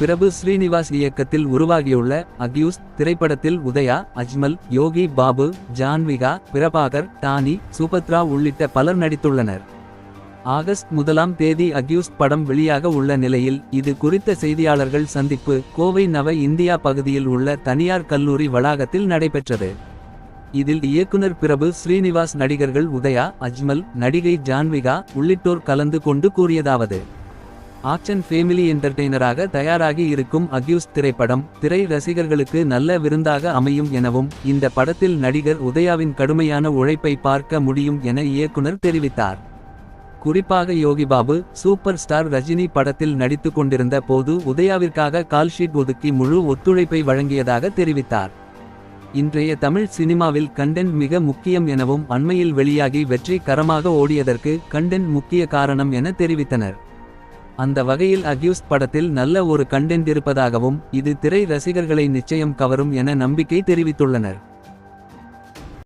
பிரபு ஸ்ரீனிவாஸ் இயக்கத்தில் உருவாகியுள்ள அக்யூஸ் திரைப்படத்தில் உதயா அஜ்மல் யோகி பாபு ஜான்விகா பிரபாகர் டானி சுபத்ரா உள்ளிட்ட பலர் நடித்துள்ளனர். ஆகஸ்ட் முதலாம் தேதி அக்யூஸ் படம் வெளியாக உள்ள நிலையில் இது குறித்த செய்தியாளர்கள் சந்திப்பு கோவை நவ இந்தியா பகுதியில் உள்ள தனியார் கல்லூரி வளாகத்தில் நடைபெற்றது. இதில் இயக்குனர் பிரபு ஸ்ரீனிவாஸ் நடிகர்கள் உதயா அஜ்மல் நடிகை ஜான்விகா உள்ளிட்டோர் கலந்து கொண்டு கூறியதாவது. ஆக்ஷன் ஃபேமிலி என்டர்டெய்னராக தயாராகி இருக்கும் அக்யூஸ் திரைப்படம் திரை ரசிகர்களுக்கு நல்ல விருந்தாக அமையும் எனவும் இந்த படத்தில் நடிகர் உதயாவின் கடுமையான உழைப்பை பார்க்க முடியும் என இயக்குனர் தெரிவித்தார். குறிப்பாக யோகிபாபு சூப்பர் ஸ்டார் ரஜினி படத்தில் நடித்து கொண்டிருந்த போது உதயாவிற்காக கால்ஷீட் ஒதுக்கி முழு ஒத்துழைப்பை வழங்கியதாக தெரிவித்தார். இன்றைய தமிழ் சினிமாவில் கண்டென்ட் மிக முக்கியம் எனவும் அண்மையில் வெளியாகி வெற்றி கரமாக ஓடியதற்கு கண்டென்ட் முக்கிய காரணம் என தெரிவித்தனர். அந்த வகையில் அக்யூஸ் படத்தில் நல்ல ஒரு கண்டென்ட் இருப்பதாகவும் இது திரை ரசிகர்களை நிச்சயம் கவரும் என நம்பிக்கை தெரிவித்துள்ளனர்.